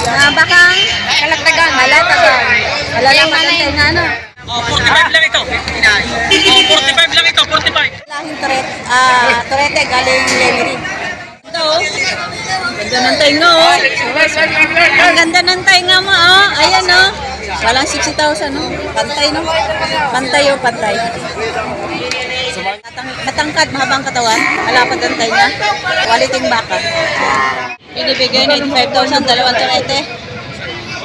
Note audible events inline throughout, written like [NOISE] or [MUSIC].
Na bakang Kalagdagan. malatagan. Malalaman ang tayo na ano. Oh, 45 lang ito. Oh, 45 lang ito, 45. Lahing turet, ah, turete galing Lemery. Ito, oh. ganda ng tainga, oh. Ang ganda ng tainga mo, oh. Ayan, oh. Walang 60,000, oh. Pantay, no? Pantay, oh, pantay. Matang matangkad, mahabang katawan. Malapad ang tainga. Quality baka. Binibigay ni 5,000, dalawang turete.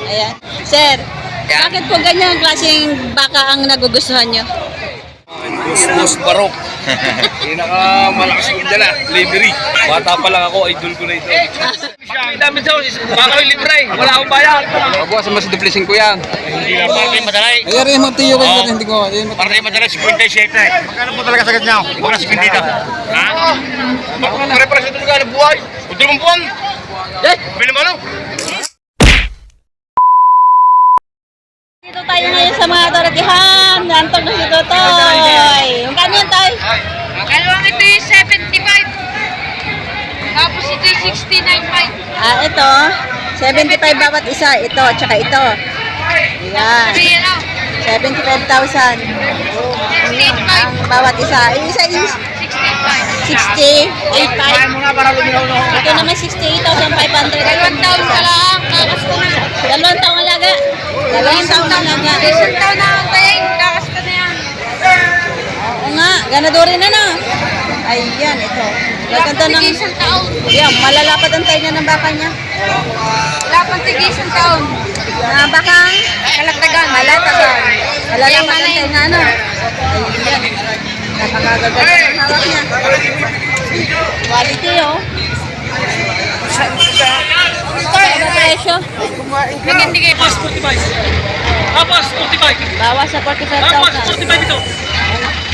Ayan. Sir, bakit po ganyan klaseng baka ang nagugustuhan nyo? Busbus Barok. [LAUGHS] Pinaka malakas kong dala, Lemery. Bata pa lang ako, idol ko na ito. Ang dami daw, baka yung libre, wala akong bayad. Mabuha sa mas duplisin ko yan. Hindi na parang madalay. Ay, rin mo tiyo kayo hindi ko. Parang madalay, 57 na eh. Magkano po talaga sagad niya? Mga 50 na. Ha? Pare-pare sa tulog ng buhay. Udol mong buwan. Eh, bili mo ano? Dito tayo ngayon sa mga toratihan. Nantog na si Totoy. Ah, ito. 75 bawat isa. Ito, tsaka ito. Ayan. Ayan o. 75,000. 68.5. Ang bawat isa. Yung isa is 68.5. 68,500. mo na para luminaw na ako. Ito naman 68,500. Dalawang taon ka lang. Kakas ko na. Dalawang taong alaga. Dalawang taong alaga. Isang taon na ang tayo. Kakas ko na yan. Oo nga. Ganadorin na na. Ayan, ito. Gaganda ng... Isang taon. Malalapad ang tayo niya ng baka niya. Wala pang tig isang taon. Na bakang Kalagdagan. malatagan. Malalaman ang tayo na ano. Ayan. Napakagaganda ng hawak niya. Quality, oh. Ano presyo? Maganda kayo. Tapos 45. Tapos 45. Bawas sa Tapos 45,000. 45 ito.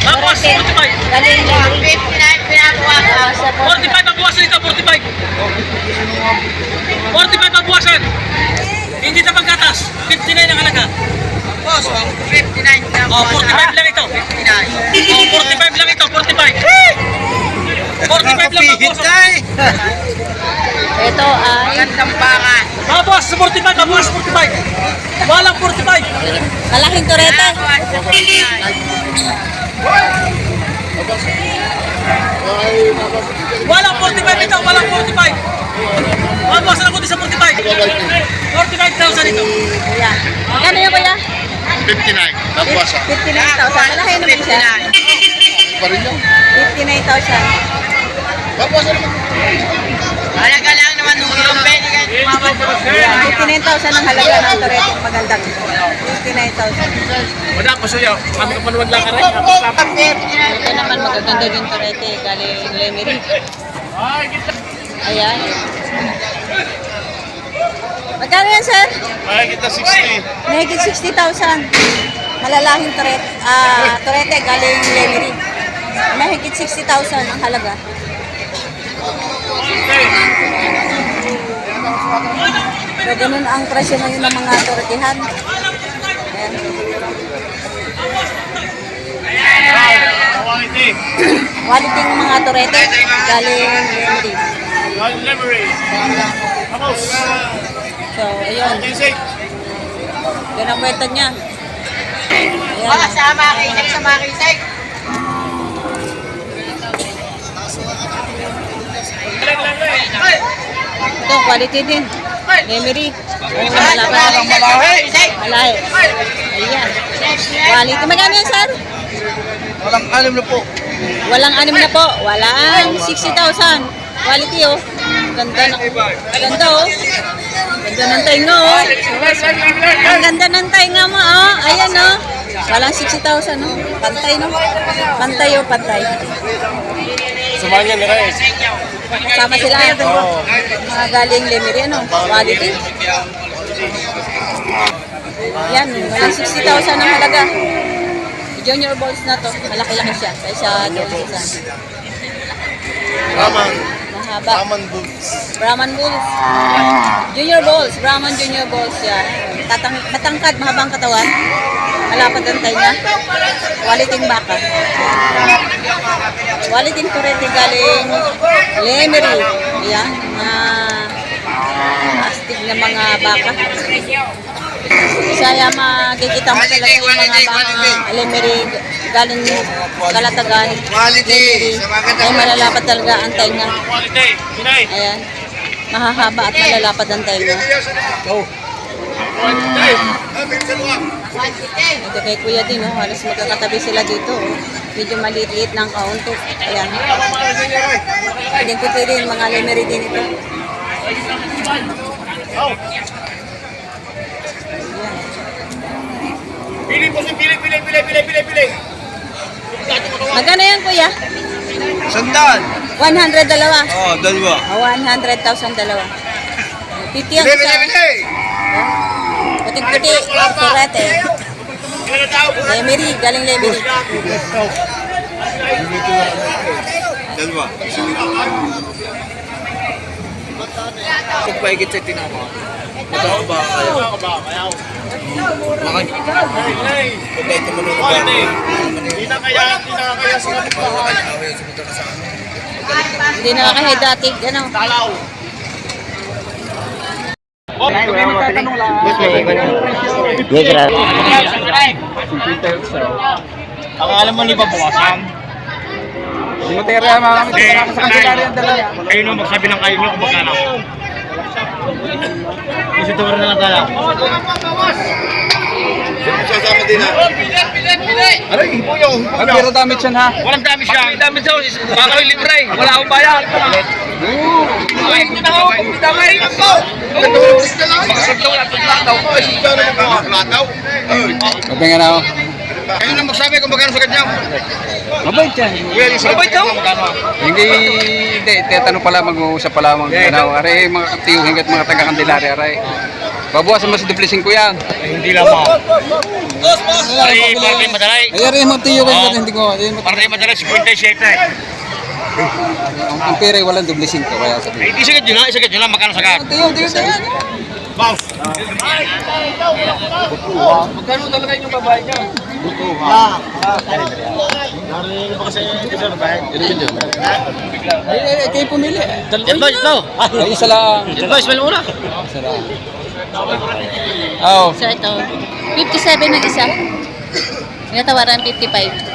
Tapos 45. Galing Lemery. 59 pinakuha. Bawas sa 45 ang buwasan ito, 45. 45 ang buwasan. Hindi na pagkatas. 59 ang halaga. Boss, 59 Oh, 45 lang ito. 59. Oh, 45 lang ito, 45. 45 lang ang buwasan. Ito ay Gandang baka. Tapos 45, tapos 45. Walang 45. malaking turete. Walang 45 ito, walang 45. Babawasan ako sa 45. 45,000 ito. Kuya. Ano yung kuya? 59. Tapos 59,000. Malaki naman siya. pa rin yun. 59,000. Tapos Halaga lang naman nung yung pwede kayo tumawad. 59,000 ang halaga ng turete magandang. 59,000. Wala, pasuyaw. Kami ka panuwag lang ka rin. Ito naman magaganda din turete galing Lemery. Ayan. Magkano yan, sir? Ay, kita 60. Mahigit 60,000. Malalahing turete, ah, turete galing Lemery. Mahigit 60,000 ang halaga. So, ganun ang presyo ngayon ng mga turetehan. Ayan. Quality ng mga turete galing. Vamos. So, ayun. Yan ang kwento niya. Ayan. sa makisay, sa makisay. Ito, quality din. Lemery. Malaban. Malahi. Ayan. Quality. Magkano yan, sir? Walang alam na po. Walang anim na po. Walang 60,000. Quality, oh. Ganda na. Ganda, oh. Ganda ng tainga, oh. Ang ganda ng tainga mo, oh. Ayan, oh. Walang 60,000, oh. Pantay, no? Pantay, oh, pantay. Sumanya ni Reyes. Kasama sila. Mga galing Lemery, ano? Quality. Yan, walang 60,000 ang halaga. Junior balls na to. Malaki-laki siya. Kaysa doon sa Raman. mahaba. Raman boots. Brahman Bulls. Junior Balls. Brahman Junior Balls yan. Tatang matangkad, mahabang katawan. Malapad ang tayo Quality baka. Quality turete galing Lemery. Yan. Mga Astig na mga baka. Saya makikita mo talaga yung mga baka alimeri galing kalatagan. Quality. Ay malalapad talaga ang. Quality. Pinay. Ayan. Mahahaba at malalapad ang tainga. Ito kay Kuya din, oh. halos magkakatabi sila dito. Oh. Medyo maliit-liit ng kaunti. Ayan. Identity din, mga lemery din ito. Pili po si pili, pili, pili, pili, pili, pili. Magkano yan, Kuya? Sandal. 100 dalawa. Oh, dalawa. Oh, 100,000 dalawa. 50 ang Bili, isa. bili, bili. Puting-puti, kurete. Lemery, galing lemery. Dalawa. Kung paigit sa tinama. Magkano ba kayo? Bakit? Kung ito mo nung Hindi na kaya, hindi na kaya sa Hindi nakakahe dati. Ano? talaw. Ang alam mo ni babawasan. Yung material mga kami, ito sa kanila rin ang dala. Kayo nung magsabi ng kayo nyo kung magkano. Gusto ito na lang talaw. Sasama din ha. Aray, ipo yung. Ang pero damage yan ha. Walang dami siya. Ang dami siya. Baka ko'y libre. Wala akong bayad. Ay, hindi na ako. Hindi na ako. Ay. Sabi nga ako. Kayo na magsabi kung magkano sa kanya. Mabait yan. Mabait daw. Hindi, hindi. Tatanong pala, mag-uusap pala mga ganaw. Aray, mga katiyuhin at mga taga-kandilari, aray. Babawasan mo sa duplicing ko yan. Hindi lang mo. Ay, parang madalay. Ay, aray, mga tiyuhin ko hindi ko. Ay, mga- Parang madalay 57 eh. Ang, pera ay walang duplicing ko, kaya sabi. Ay, di sagad yun ha. Isagad yun lang. Magkano sagad? Tiyo, tiyo, tiyo. Magkano talaga yung babae niya? Ay, ay, ay, kayo pumili. Jet boys, no? Ay, isa lang. Jet boys, mali muna. Isa lang. Oh, So ito, 57 ang isa. Natawaran 55.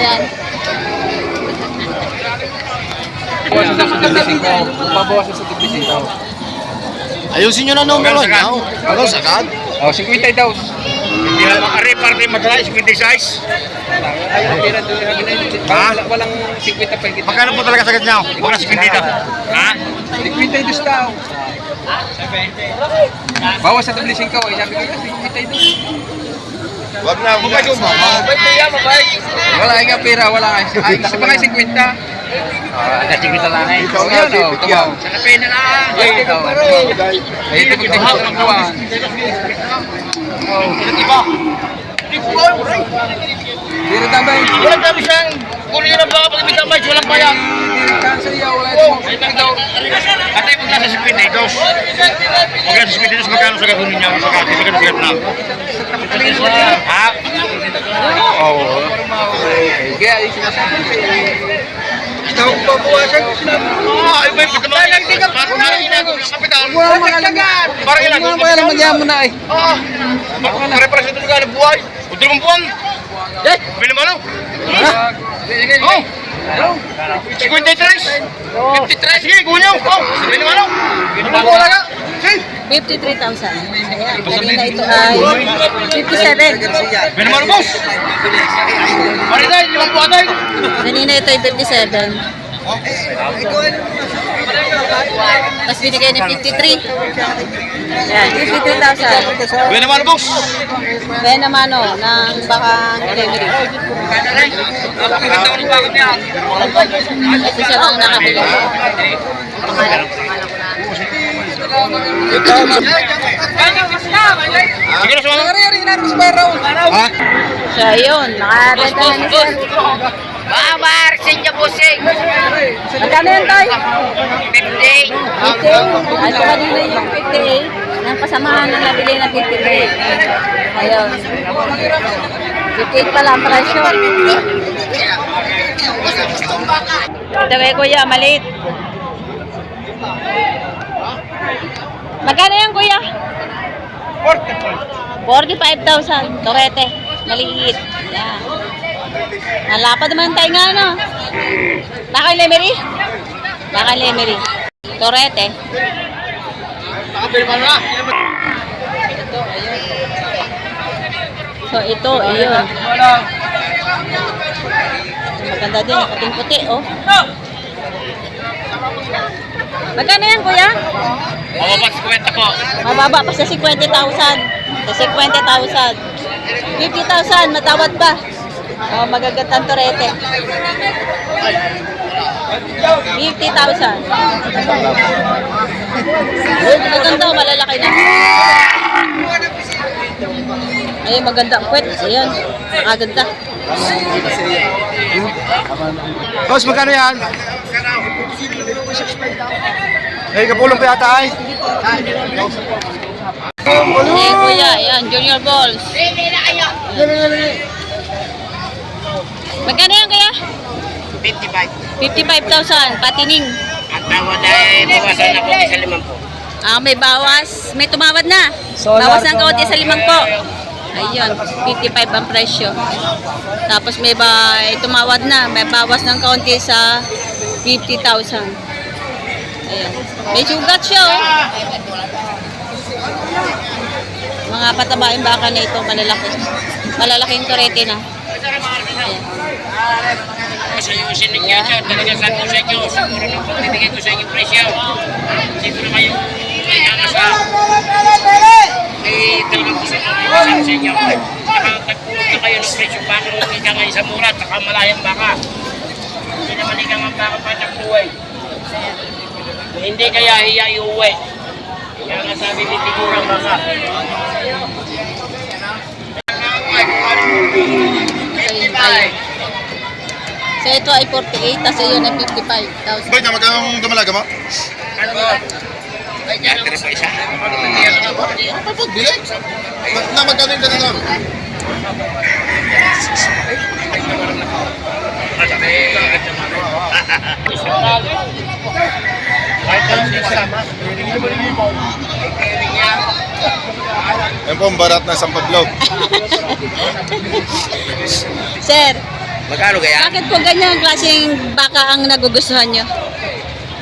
Ayan. babawasan sa duplicing ko. Babawasan sa duplicing ko. Ayusin nyo na numero niya. Ano, sagad? Oh, 50 daw. Hindi lang makari, parang madalay 56. Ay, ang pera doon. Wala, walang 50 pa higit. Magkano po talaga sagad niya? Wala 50 daw. Ha? 50 dos daw. Bawas sa duplicing ko. Eh, sabi ko, 50 dos. Wag na, mabay ko. Mabait na yan, mabait. Wala nga pera, wala nga. Ay, isa pa kayo 50. Ah, kasi kita lang eh. Ikaw yan, oh. Tumaw. Sa napay na lang. Ay, ikaw. Ay, ito mo tingin sa kawan. Oh. Iba. Pero tambay. Walang dami siya. Kung yun ang baka pag may damay, walang bayad. Cancel yaw, wala ito. Ay, ito. Atay mo nasa 52. Magkano sa 52, magkano sa gagawin niya? Sa magkano sa gagawin na? Ha? Oo. Kaya yung sinasabi ko. Ito ang babawasan ko sinabi ko. Ah, ay, may patamay. Parang ginagawa ng kapital. Wala mga alam. Parang ilan? Wala mga alam, magyaan mo na eh. Ah, pare-pare sa tulog ng buhay. O dalawang buwan. Eh, bilang ano? Oh. 53. 53. Sige, niyo. Oh, bilang ano? Bilang wala ka. Sige. 53,000. Ayan. Kanina ito ay 57. Bilang ano, boss? Limang. Kanina ito ay 57. Tapos binigay ni 53. Ayan, 53,000. Bilang ano, boss? Kaya naman o, ng baka delivery. Ko ng. Kasi siya lang nakabili. Sige na, sumama. Ha? So, ayun, nakarenta na ni sir. Mamar, sinya busing. Magkano yan, Toy? 50. 50. Ano kanina yung 58? Nang pasamahan na nabili na 53. Ayun. 58 pala ang presyo. Ito kay kuya, maliit. Magkano yan, kuya? 45,000. Torete. Maliit. Yan. Malapad naman tayo nga, no? Baka lemery? Baka lemery. Torete. So, ito, ayun. Maganda din, kating puti, oh. Magkano yan, kuya? Mababas kwenta ko. Mababa pa sa 50,000. Sa 50,000. 50,000, matawad pa. Oh, magagandang torete. 50,000. Maganda, malalaki na. Ayun, maganda kwet. Ayan, nakaganda. Boss, magkano yan? Eh, kapulong pa yata ay. Eh, kuya, ayan, junior balls. Magkano yan, kuya? 55. 55,000, patining. Ang tawad ay bawasan ako sa limang po. Ah, may bawas. May tumawad na. bawas ng kaunti sa limang po. Ayun, 55 ang presyo. Tapos may ba may tumawad na. May bawas ng kaunti sa 50,000. Ayun. May sugat siya, oh. Mga patabaing baka na ito, malalaki. Malalaking torete na. Sayusin ninyo ito. Talaga sa ko sa. Sa mura ko sa inyo presyo. Siguro naman yung. Eh, talagang gusto ko yung sa inyo. Nakatagpulot na kayo ng sa mura? Taka malayang baka. Hindi naman ikaw ang baka kaya hiya iuwi. Kaya nga sabi ni Tigurang baka. Thank you. 45. So ito ay 48, tapos yun ay 55,000. Boy, na magkakang dumalaga mo? Ano? Ay, yan, tira po isa. Ano pa pagbili? Na magkano yung ganun lang? Kahit ano siya kasama, hindi mo rin yung yan po ang barat na isang paglaw. [LAUGHS] Sir, Magkano kaya? bakit po ganyan klaseng baka ang nagugustuhan nyo?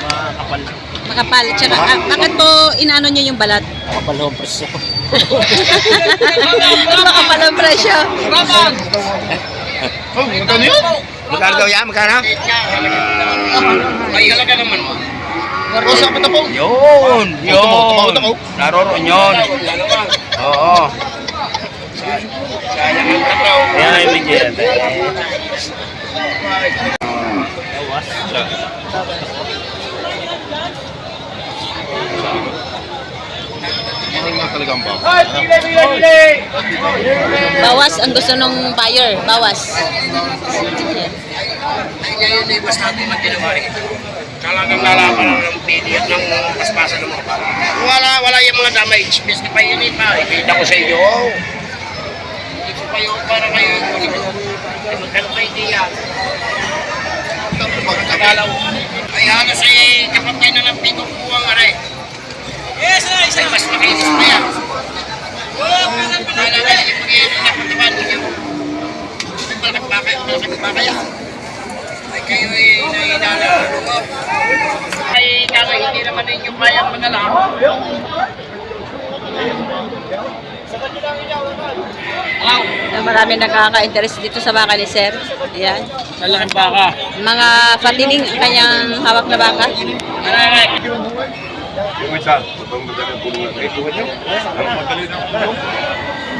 Makapal. Makapal. Tsaka, ah, bakit po inaano nyo yung balat? Makapal ang presyo. [LAUGHS] Makapal ang presyo. Oh, magkano yun? Magkano daw yan? Magkano? Ay, halaga naman mo. Oh, sa apat na po. Yun! Tumawad ako. Naroroon yun. Oo. Kaya ay bigyan. Bawas ang gusto nung buyer. Bawas. Yan. Ngayon ay basta natin magtinawari. Talagang lalaban ng PD at ng paspasan ng mga bata. Wala, wala yung mga damage. Basta pa yun eh pa. Ikita ko sa inyo. Ito pa yung para kayo. Magkano pa idea? Pagkagalaw. Ay halos ay kapatay na ng pitong buwang aray. Yes. Ay mas makinis pa yan. Wala na yung mag-iinit na pataban ninyo. May malakas ba kayo? Malakas ba kayo? Ay kayo ay nainala ng lungog. Kaya hindi naman ninyo kayang magala. Wow! Na Marami nakaka-interest dito sa baka ni Sir. Ayan. Lalaking baka. Mga patining ang kanyang hawak na baka. Marami!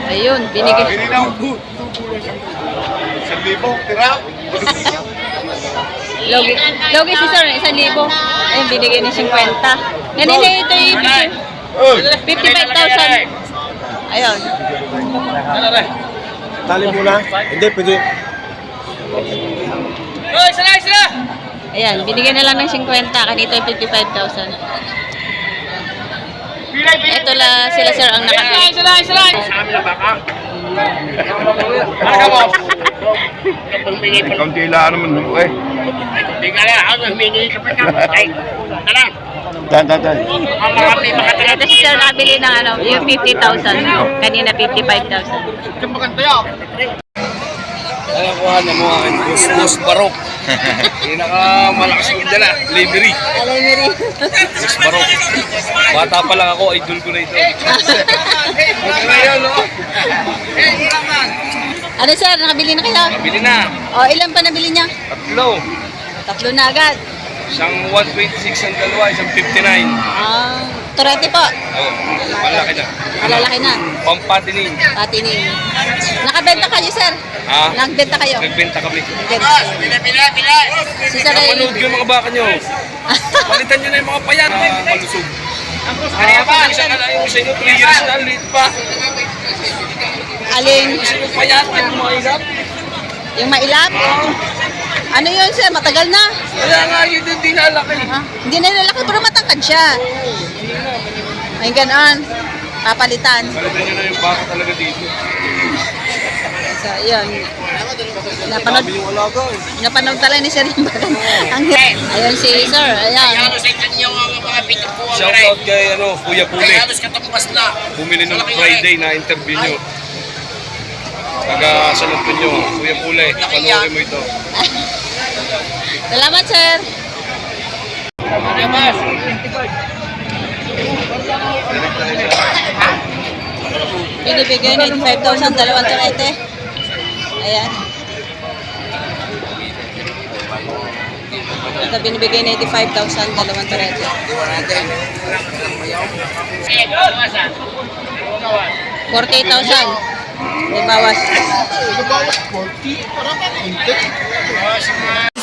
Ayun, binigay. Isang libo, tira. Logi, logi si Sir, isang libo. Ayun, binigay ni 50. Ganito ito yung 55,000. Ayun. Tali muna. Hindi, pwede. Hoy, sila, sila. Ayan, binigyan na lang ng 50. Kanito yung 55,000. Ito la sila sir ang nakabili. Sila, sila. Sa amin na baka. Marga mo! Mingi pa. Kaunti lang naman mo eh. Ka na, ako humingi ka pa ka. Ay, tara. Dan, dan, dan. Ang mga may makatira Ito si sir nakabili ng ano, yung 50,000. Kanina 55,000. Alam ko ano mo akin, Boss Barok. [LAUGHS] Pinakamalakas kong dala, mo rin. Boss Barok. Bata pa lang ako, idol ko na ito. Ngayon, no? ano sir, nakabili na kayo? Bili na. O, ilan pa nabili niya? Tatlo. Tatlo na agad. Isang 126 ang dalawa, isang 59. Ah, Torete po. Oh, malaki na. Malalaki na. Pampatinin. Patinin. Nakabenta kayo, sir? Ha? Nagbenta kayo? Nagbenta kami. Nagbenta kayo. Si sir ay... Napanood ko yung mga baka nyo. [LAUGHS] Palitan nyo na yung mga payan. Mga malusog. Kaya pa, isa ka na yung sa inyo, 3 years na, late pa. Aling, Yung payan, yung mga ilap. yung mailap? Ano yun, sir? Matagal na. Kaya nga yun din dinalaki. Ha? Hindi na lalaki, pero matangkad siya. Ay, ganon. Papalitan. Palitan nyo na yung baka talaga dito. [LAUGHS] So, yun. Napanood, eh. napanood talaga ni Sir yung bagan. [LAUGHS] Ang Ayun si Sir, ayan. Halos ay kanyang mga pitupuan Shout out kay ano, Kuya Puli. halos katambas na. Bumili ng Friday na interview nyo. Taga San Antonio, Kuya Puli. Panoorin mo ito. [LAUGHS] Salamat, Sir. Binibigay na 85,000, dalawang turete. Ayan. Ito binibigay na 85,000, dalawang turete. Eh, bawasan. 48,000. May bawas. Ito ba 40? Parang konti. Bawas mga